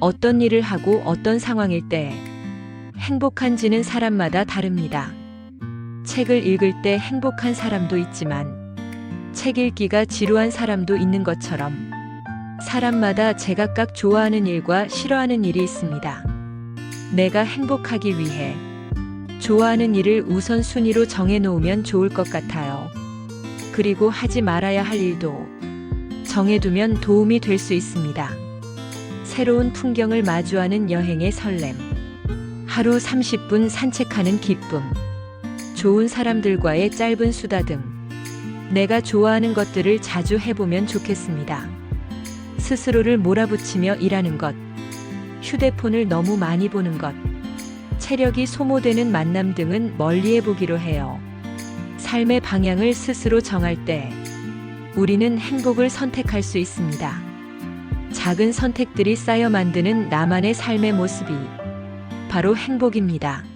어떤 일을 하고 어떤 상황일 때 행복한지는 사람마다 다릅니다. 책을 읽을 때 행복한 사람도 있지만 책 읽기가 지루한 사람도 있는 것처럼 사람마다 제각각 좋아하는 일과 싫어하는 일이 있습니다. 내가 행복하기 위해 좋아하는 일을 우선순위로 정해놓으면 좋을 것 같아요. 그리고 하지 말아야 할 일도 정해두면 도움이 될 수 있습니다. 새로운 풍경을 마주하는 여행의 설렘. 하루 30분 산책하는 기쁨. 좋은 사람들과의 짧은 수다 등 내가 좋아하는 것들을 자주 해보면 좋겠습니다. 스스로를 몰아붙이며 일하는 것. 휴대폰을 너무 많이 보는 것. 체력이 소모되는 만남 등은 멀리해 보기로 해요. 삶의 방향을 스스로 정할 때 우리는 행복을 선택할 수 있습니다. 작은 선택들이 쌓여 만드는 나만의 삶의 모습이 바로 행복입니다.